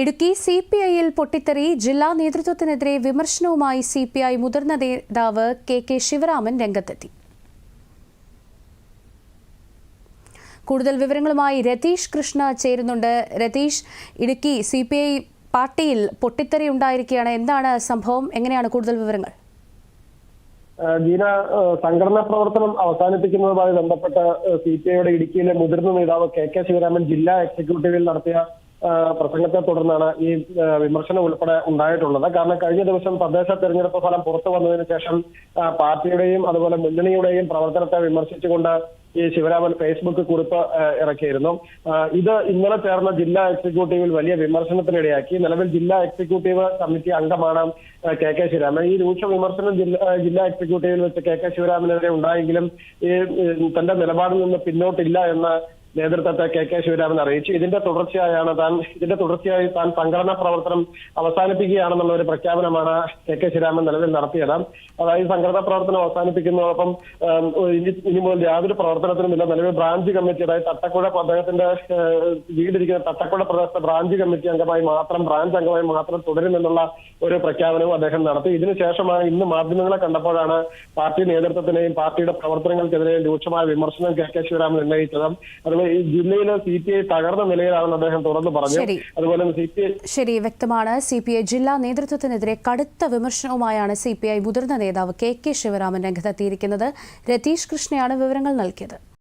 Idukki C P ഐയിൽ പൊട്ടിത്തെറി ജില്ലാ നേതൃത്വത്തിനെതിരെ വിമർശനവുമായി സി പി ഐ മുതിർന്ന നേതാവ് കെ കെ ശിവരാമൻ രംഗത്തെത്തി. കൂടുതൽ വിവരങ്ങളുമായി രതീഷ് കൃഷ്ണ ചേരുന്നുണ്ട്. Ratheesh Idukki C P I പാർട്ടിയിൽ പൊട്ടിത്തെറി ഉണ്ടായിരിക്കുകയാണ്. എന്താണ് സംഭവം? എങ്ങനെയാണ് കൂടുതൽ വിവരങ്ങൾ? ജീന സംഘടനാ പ്രവർത്തനം അവസാനിപ്പിക്കുന്നതുമായി ബന്ധപ്പെട്ട് സി പി ഐയുടെ ഇടുക്കിയിലെ മുതിർന്ന നേതാവ് കെ കെ ശിവരാമൻ ജില്ലാ എക്സിക്യൂട്ടീവിൽ നടത്തിയ പ്രസംഗത്തെ തുടർന്നാണ് ഈ വിമർശനം ഉൾപ്പെടെ ഉണ്ടായിട്ടുള്ളത്. കാരണം കഴിഞ്ഞ ദിവസം തദ്ദേശ തെരഞ്ഞെടുപ്പ് ഫലം പുറത്തു വന്നതിന് ശേഷം പാർട്ടിയുടെയും അതുപോലെ മുന്നണിയുടെയും പ്രവർത്തനത്തെ വിമർശിച്ചുകൊണ്ട് ഈ ശിവരാമൻ ഫേസ്ബുക്ക് കുറിപ്പ് ഇറക്കിയിരുന്നു. ഇത് ഇന്നലെ ചേർന്ന ജില്ലാ എക്സിക്യൂട്ടീവിൽ വലിയ വിമർശനത്തിനിടയാക്കി. നിലവിൽ ജില്ലാ എക്സിക്യൂട്ടീവ് കമ്മിറ്റി അംഗമാണ് കെ കെ ശിവരാമൻ. ഈ രൂക്ഷ വിമർശനം ജില്ലാ എക്സിക്യൂട്ടീവിൽ വെച്ച് കെ കെ ശിവരാമനെതിരെ ഉണ്ടായെങ്കിലും ഈ തന്റെ നിലപാടിൽ നിന്ന് പിന്നോട്ടില്ല എന്ന് നേതൃത്വത്തെ കെ കെ ശിവരാമൻ അറിയിച്ചു. ഇതിന്റെ തുടർച്ചയായാണ് താൻ ഇതിന്റെ തുടർച്ചയായി താൻ സംഘടനാ പ്രവർത്തനം അവസാനിപ്പിക്കുകയാണെന്നുള്ള ഒരു പ്രഖ്യാപനമാണ് കെ കെ ശിവരാമൻ നിലവിൽ നടത്തിയത്. അതായത് സംഘടനാ പ്രവർത്തനം അവസാനിപ്പിക്കുന്നതോടൊപ്പം ഇനി മുതൽ യാതൊരു പ്രവർത്തനത്തിനുമില്ല. നിലവിൽ ബ്രാഞ്ച് കമ്മിറ്റി അതായത് തട്ടക്കുഴ അദ്ദേഹത്തിന്റെ വീടിരിക്കുന്ന തട്ടക്കുഴ പ്രദേശത്തെ ബ്രാഞ്ച് കമ്മിറ്റി അംഗമായി മാത്രം ബ്രാഞ്ച് അംഗമായി മാത്രം തുടരുമെന്നുള്ള ഒരു പ്രഖ്യാപനവും അദ്ദേഹം നടത്തി. ഇതിനുശേഷമാണ് ഇന്ന് മാധ്യമങ്ങളെ കണ്ടപ്പോഴാണ് പാർട്ടി നേതൃത്വത്തിനെയും പാർട്ടിയുടെ പ്രവർത്തനങ്ങൾക്കെതിരെയും രൂക്ഷമായ വിമർശനം കെ കെ ശിവരാമൻ ഉന്നയിച്ചത്. അതുപോലെ ജില്ലയിലെ സി പി ഐ തകർന്ന നിലയിലാണെന്ന് അദ്ദേഹം തുറന്നു പറഞ്ഞു. അതുപോലെ സി പി ഐ ശരി വ്യക്തമാണ്. സി പി ഐ ജില്ലാ നേതൃത്വത്തിനെതിരെ കടുത്ത വിമർശനവുമായാണ് സി പി ഐ മുതിർന്ന നേതാവ് കെ കെ ശിവരാമൻ രംഗത്തെത്തിയിരിക്കുന്നത്. രതീഷ് കൃഷ്ണയാണ് വിവരങ്ങൾ നൽകിയത്.